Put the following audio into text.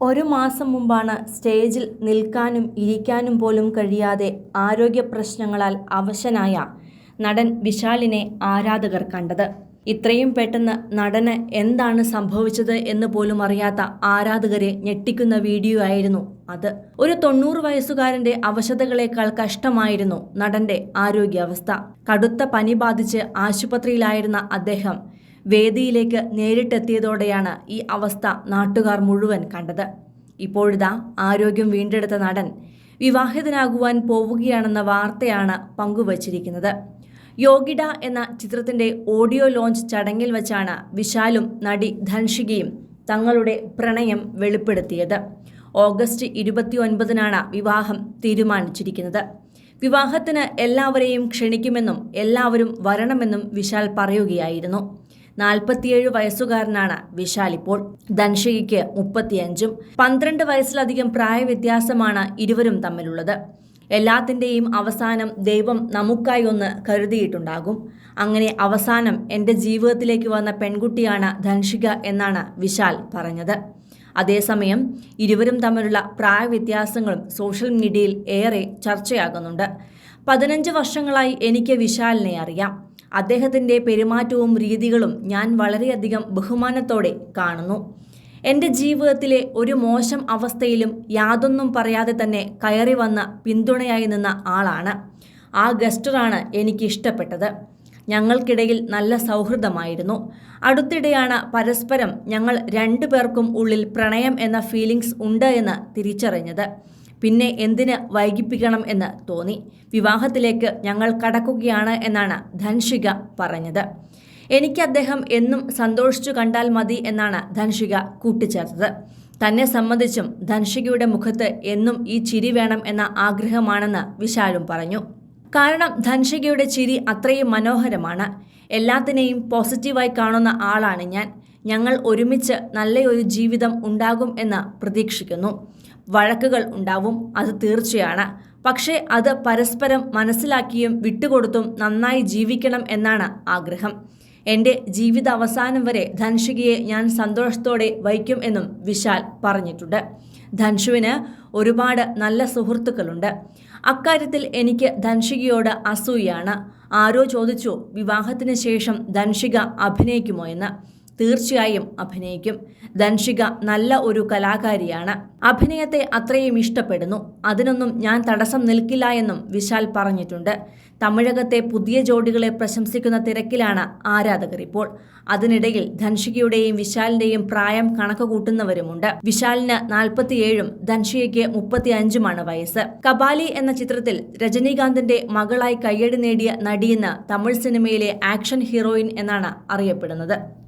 ഒരു മാസം മുമ്പാണ് സ്റ്റേജിൽ നിൽക്കാനും ഇരിക്കാനും പോലും കഴിയാതെ ആരോഗ്യ പ്രശ്നങ്ങളാൽ അവശനായ നടൻ വിശാലിനെ ആരാധകർ കണ്ടത്. ഇത്രയും പെട്ടെന്ന് നടന് എന്താണ് സംഭവിച്ചത് എന്ന് പോലും അറിയാത്ത ആരാധകരെ ഞെട്ടിക്കുന്ന വീഡിയോ ആയിരുന്നു അത്. ഒരു തൊണ്ണൂറ് വയസ്സുകാരന്റെ അവശതകളേക്കാൾ കഷ്ടമായിരുന്നു നടന്റെ ആരോഗ്യാവസ്ഥ. കടുത്ത പനി ബാധിച്ച് ആശുപത്രിയിലായിരുന്ന അദ്ദേഹം വേദിയിലേക്ക് നേരിട്ടെത്തിയതോടെയാണ് ഈ അവസ്ഥ നാട്ടുകാർ മുഴുവൻ കണ്ടത്. ഇപ്പോഴിതാ ആരോഗ്യം വീണ്ടെടുത്ത നടൻ വിവാഹിതനാകുവാൻ പോവുകയാണെന്ന വാർത്തയാണ് പങ്കുവച്ചിരിക്കുന്നത്. യോഗിഡ എന്ന ചിത്രത്തിന്റെ ഓഡിയോ ലോഞ്ച് ചടങ്ങിൽ വച്ചാണ് വിശാലും നടി ധൻഷികയും തങ്ങളുടെ പ്രണയം വെളിപ്പെടുത്തിയത്. ഓഗസ്റ്റ് ഇരുപത്തിയൊൻപതിനാണ് വിവാഹം തീരുമാനിച്ചിരിക്കുന്നത്. വിവാഹത്തിന് എല്ലാവരെയും ക്ഷണിക്കുമെന്നും എല്ലാവരും വരണമെന്നും വിശാൽ പറയുകയായിരുന്നു. നാൽപ്പത്തിയേഴ് വയസ്സുകാരനാണ് വിശാൽ ഇപ്പോൾ. ധൻഷികയ്ക്ക് മുപ്പത്തിയഞ്ചും പന്ത്രണ്ട് വയസ്സിലധികം പ്രായവ്യത്യാസമാണ് ഇരുവരും തമ്മിലുള്ളത്. എല്ലാത്തിന്റെയും അവസാനം ദൈവം നമുക്കായി ഒന്ന് കരുതിയിട്ടുണ്ടാകും. അങ്ങനെ അവസാനം എന്റെ ജീവിതത്തിലേക്ക് വന്ന പെൺകുട്ടിയാണ് ധൻഷിക എന്നാണ് വിശാൽ പറഞ്ഞത്. അതേസമയം ഇരുവരും തമ്മിലുള്ള പ്രായവ്യത്യാസങ്ങളും സോഷ്യൽ മീഡിയയിൽ ഏറെ ചർച്ചയാകുന്നുണ്ട്. പതിനഞ്ച് വർഷങ്ങളായി എനിക്ക് വിശാലിനെ അറിയാം. അദ്ദേഹത്തിന്റെ പെരുമാറ്റവും രീതികളും ഞാൻ വളരെയധികം ബഹുമാനത്തോടെ കാണുന്നു. എന്റെ ജീവിതത്തിലെ ഒരു മോശം അവസ്ഥയിലും യാതൊന്നും പറയാതെ തന്നെ കയറി വന്ന പിന്തുണയായി നിന്ന ആളാണ്. ആ ഗസ്റ്ററാണ് എനിക്ക് ഇഷ്ടപ്പെട്ടത്. ഞങ്ങൾക്കിടയിൽ നല്ല സൗഹൃദമായിരുന്നു. അടുത്തിടെയാണ് പരസ്പരം ഞങ്ങൾ രണ്ടു പേർക്കും ഉള്ളിൽ പ്രണയം എന്ന ഫീലിംഗ്സ് ഉണ്ട് എന്ന് തിരിച്ചറിഞ്ഞത്. പിന്നെ എന്തിന് വൈകിപ്പിക്കണം എന്ന് തോന്നി. വിവാഹത്തിലേക്ക് ഞങ്ങൾ കടക്കുകയാണ് എന്നാണ് ധൻഷിക പറഞ്ഞത്. എനിക്ക് അദ്ദേഹം എന്നും സന്തോഷിച്ചു കണ്ടാൽ മതി എന്നാണ് ധൻഷിക കൂട്ടിച്ചേർത്തത്. തന്നെ സംബന്ധിച്ചും ധൻഷികയുടെ മുഖത്ത് എന്നും ഈ ചിരി വേണം എന്ന ആഗ്രഹമാണെന്ന് വിശാലും പറഞ്ഞു. കാരണം ധൻഷികയുടെ ചിരി അത്രയും മനോഹരമാണ്. എല്ലാത്തിനെയും പോസിറ്റീവായി കാണുന്ന ആളാണ് ഞാൻ. ഞങ്ങൾ ഒരുമിച്ച് നല്ലൊരു ജീവിതം ഉണ്ടാകും എന്ന് പ്രതീക്ഷിക്കുന്നു. വഴക്കുകൾ ഉണ്ടാവും അത് തീർച്ചയാണ്. പക്ഷേ അത് പരസ്പരം മനസ്സിലാക്കിയും വിട്ടുകൊടുത്തും നന്നായി ജീവിക്കണം എന്നാണ് ആഗ്രഹം. എന്റെ ജീവിത അവസാനം വരെ ധൻഷികയെ ഞാൻ സന്തോഷത്തോടെ വഹിക്കും എന്നും വിശാൽ പറഞ്ഞിട്ടുണ്ട്. ധൻഷുവിന് ഒരുപാട് നല്ല സുഹൃത്തുക്കളുണ്ട്. അക്കാര്യത്തിൽ എനിക്ക് ധൻഷികയോട് അസൂയാണ് ആരോ ചോദിച്ചു വിവാഹത്തിന് ശേഷം ധൻഷിക അഭിനയിക്കുമോ? എന്ന്. തീർച്ചയായും അഭിനയിക്കും. ധൻഷിക നല്ല ഒരു കലാകാരിയാണ്. അഭിനയത്തെ അത്രയും ഇഷ്ടപ്പെടുന്നു. അതിനൊന്നും ഞാൻ തടസ്സം നിൽക്കില്ല എന്നും വിശാൽ പറഞ്ഞിട്ടുണ്ട്. തമിഴകത്തെ പുതിയ ജോഡികളെ പ്രശംസിക്കുന്ന തിരക്കിലാണ് ആരാധകർ ഇപ്പോൾ. അതിനിടയിൽ ധൻഷികയുടെയും വിശാലിന്റെയും പ്രായം കണക്ക് കൂട്ടുന്നവരുമുണ്ട് വിശാലിന് നാൽപ്പത്തിയേഴും ധൻഷികയ്ക്ക് മുപ്പത്തി അഞ്ചുമാണ് വയസ്സ്. കബാലി എന്ന ചിത്രത്തിൽ രജനീകാന്തിന്റെ മകളായി കയ്യടി നേടിയ നടിയെന്ന് തമിഴ് സിനിമയിലെ ആക്ഷൻ ഹീറോയിൻ എന്നാണ് അറിയപ്പെടുന്നത്.